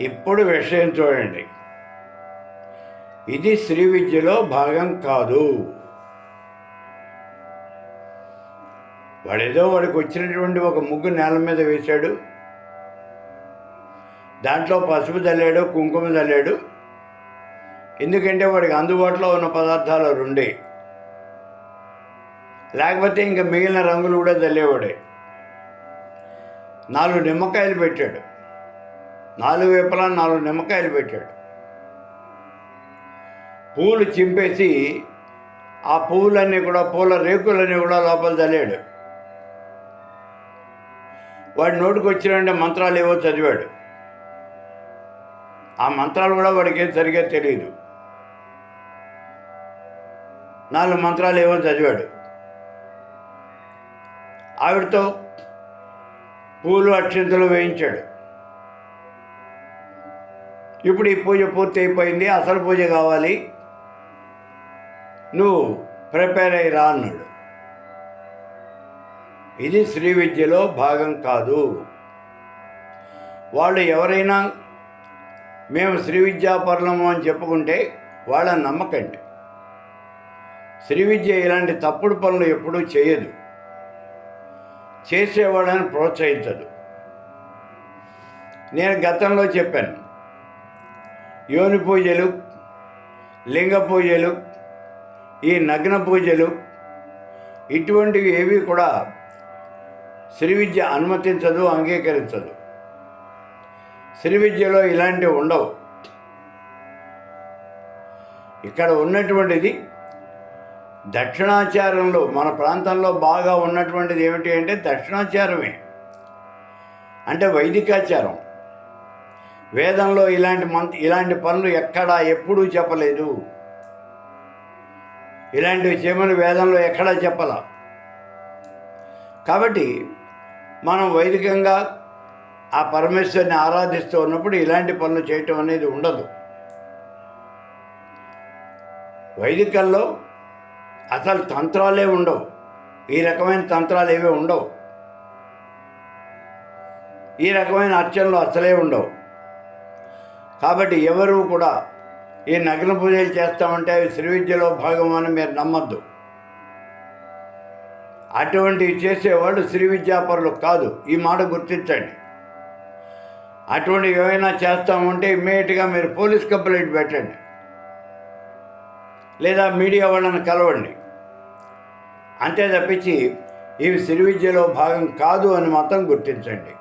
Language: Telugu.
ఇప్పుడు విషయం చూడండి. ఇది శ్రీ విద్యలో భాగం కాదు. వాడేదో వాడికి వచ్చినటువంటి ఒక ముగ్గు నేల మీద వేశాడు. దాంట్లో పసుపు చల్లాడు కుంకుమ చల్లాడు. ఎందుకంటే వాడికి అందుబాటులో ఉన్న పదార్థాలు రెండే. లేకపోతే ఇంకా మిగిలిన రంగులు కూడా చల్లేవాడే. నాలుగు నిమ్మకాయలు పెట్టాడు. నాలుగు వైపులా నాలుగు నిమ్మకాయలు పెట్టాడు. పూలు చింపేసి ఆ పువ్వులన్నీ కూడా పూల రేకులన్నీ కూడా లోపల చల్లాడు. వాడి నోటికి వచ్చినంటే మంత్రాలు ఏవో చదివాడు. ఆ మంత్రాలు కూడా వాడికి ఏం సరిగ్గా తెలియదు నాలుగు మంత్రాలు ఏవో చదివాడు. ఆవిడతో పూలు అక్షింతలు వేయించాడు. ఇప్పుడు ఈ పూజ పూర్తి అయిపోయింది అసలు పూజ కావాలి. నువ్వు ప్రిపేర్ అయ్యి రా అన్నాడు. ఇది శ్రీ విద్యలో భాగం కాదు. వాళ్ళు ఎవరైనా మేము శ్రీ విద్యాపరులము అని చెప్పుకుంటే వాళ్ళ నమ్మకండి. శ్రీ విద్య ఇలాంటి తప్పుడు పనులు ఎప్పుడూ చేయదు. చేసేవాళ్ళని ప్రోత్సహించదు. నేను గతంలో చెప్పాను యోని పూజలు లింగ పూజలు ఈ నగ్న పూజలు ఇటువంటివి ఏవి కూడా శ్రీ విద్య అనుమతించదు అంగీకరించదు. శ్రీ విద్యలో ఇలాంటివి ఉండవు. ఇక్కడ ఉన్నటువంటిది దక్షిణాచారంలో మన ప్రాంతంలో బాగా ఉన్నటువంటిది ఏమిటి అంటే దక్షిణాచారమే. అంటే వైదికాచారం. వేదంలో ఇలాంటి మంత్ ఇలాంటి పనులు ఎక్కడా ఎప్పుడూ చెప్పలేదు. ఇలాంటివి చేయమని వేదంలో ఎక్కడా చెప్పాల. కాబట్టి మనం వైదికంగా ఆ పరమేశ్వరిని ఆరాధిస్తూ ఉన్నప్పుడు ఇలాంటి పనులు చేయటం అనేది ఉండదు. వైదికల్లో అసలు తంత్రాలే ఉండవు. ఈ రకమైన తంత్రాలు ఏవే ఉండవు. ఈ రకమైన అర్చనలు అసలే ఉండవు. కాబట్టి ఎవరు కూడా ఈ నగ్న పూజలు చేస్తామంటే అవి శ్రీ విద్యలో భాగం అని మీరు నమ్మద్దు. అటువంటివి చేసేవాళ్ళు శ్రీ విద్యాపరులు కాదు. ఈ మాట గుర్తించండి. అటువంటివి ఏమైనా చేస్తామంటే ఇమ్మీడియట్గా మీరు పోలీస్ కంప్లైంట్ పెట్టండి. లేదా మీడియా వాళ్ళని కలవండి. అంతే తప్పించి ఇవి సిరివిద్యలో భాగం కాదు అని మాత్రం గుర్తించండి.